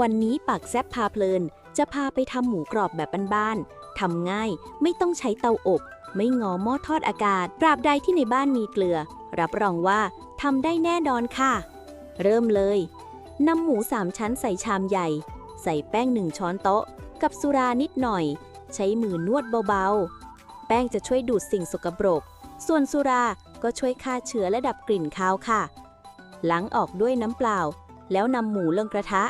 วันนี้ปากแซบพาเพลิน จะพาไปทำหมูกรอบแบบบ้านๆทำง่ายไม่ต้องใช้เตาอบ ไม่งอหม้อทอดอากาศตราบใดที่ในบ้านมีเกลือ รับรองว่าทำได้แน่นอนค่ะ เริ่มเลยนำหมูสามชั้นใส่ชามใหญ่ ใส่แป้งหนึ่งช้อนโต๊ะ กับสุรานิดหน่อย ใช้มือนวดเบาๆ แป้งจะช่วยดูดสิ่งสกปรก ส่วนสุราก็ช่วยฆ่าเชื้อและดับกลิ่นคาวค่ะ ล้างออกด้วยน้ำเปล่า แล้วนำหมูลงกระทะ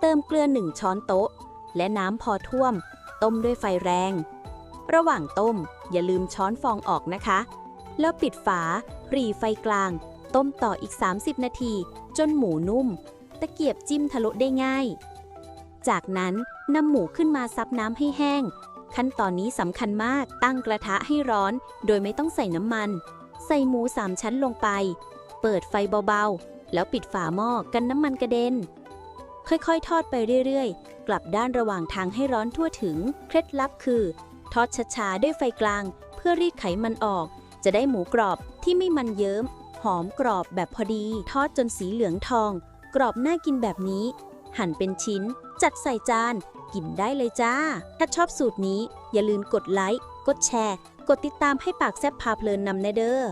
เติมเกลือหนึ่งช้อนโต๊ะ และน้ำพอท่วม ต้มด้วยไฟแรง ระหว่างต้มอย่าลืมช้อนฟองออกนะคะ แล้วปิดฝาหรี่ไฟกลาง ต้มต่ออีก 30 นาที จนหมูนุ่ม ตะเกียบจิ้มทะลุได้ง่าย จากนั้นนำหมูขึ้นมาซับน้ำให้แห้ง ขั้นตอนนี้สำคัญมากตั้งกระทะให้ร้อน โดยไม่ต้องใส่น้ำมัน ใส่หมูสามชั้นลงไป เปิดไฟเบาๆ แล้วปิดฝาหม้อกันน้ำมันกระเด็น ค่อยๆ ทอดไปเรื่อยๆ กลับด้านระหว่างทางให้ร้อนทั่วถึง เคล็ดลับคือ ทอดช้าๆ ด้วยไฟกลาง เพื่อรีดไขมันออก จะได้หมูกรอบที่ไม่มันเยิ้ม หอมกรอบแบบพอดี ทอดจนสีเหลืองทอง กรอบน่ากินแบบนี้ หั่นเป็นชิ้น จัดใส่จาน กินได้เลยจ้า ถ้าชอบสูตรนี้ อย่าลืมกดไลค์ กดแชร์ กดติดตามให้ปากแซบพาเพลินนำแนเด้อ